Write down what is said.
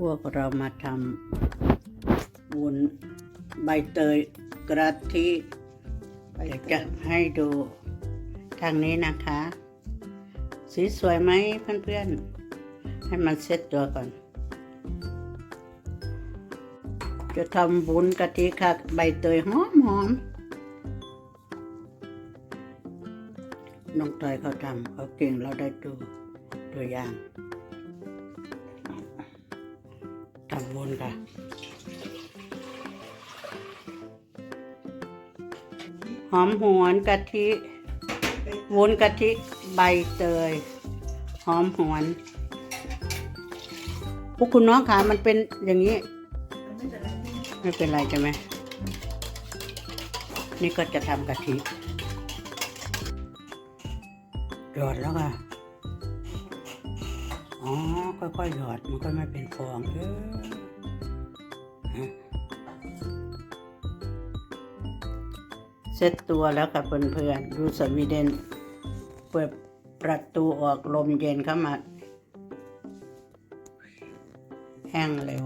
พวกเรามาทำวุ้นใบเตยกระทิอยากจะให้ดูทางนี้นะคะ สีสวยไหมเพื่อนๆ ให้มันเซ็ตตัวก่อน จะทำวุ้นกะทิค่ะใบเตยหอมหอมๆน้องเตยเขาทำเขาเก่งเราได้ดูตัวอย่าง ทำวุ้นค่ะหอมหวนกะทิวุ้นกะทิใบเตย หอมหวนพวกคุณน้องขามันเป็นอย่างนี้ ไม่เป็นไรใช่ไหมนี่ก็จะทำกะทิหยอดแล้วค่ะอ๋อ ค่อยๆหยอดมันก็ไม่เป็นฟองเออเซ็ตตัวแล้วค่ะเพื่อนๆดูสวีเดน เปิดประตูออกลมเย็นเข้ามา แห้งเร็ว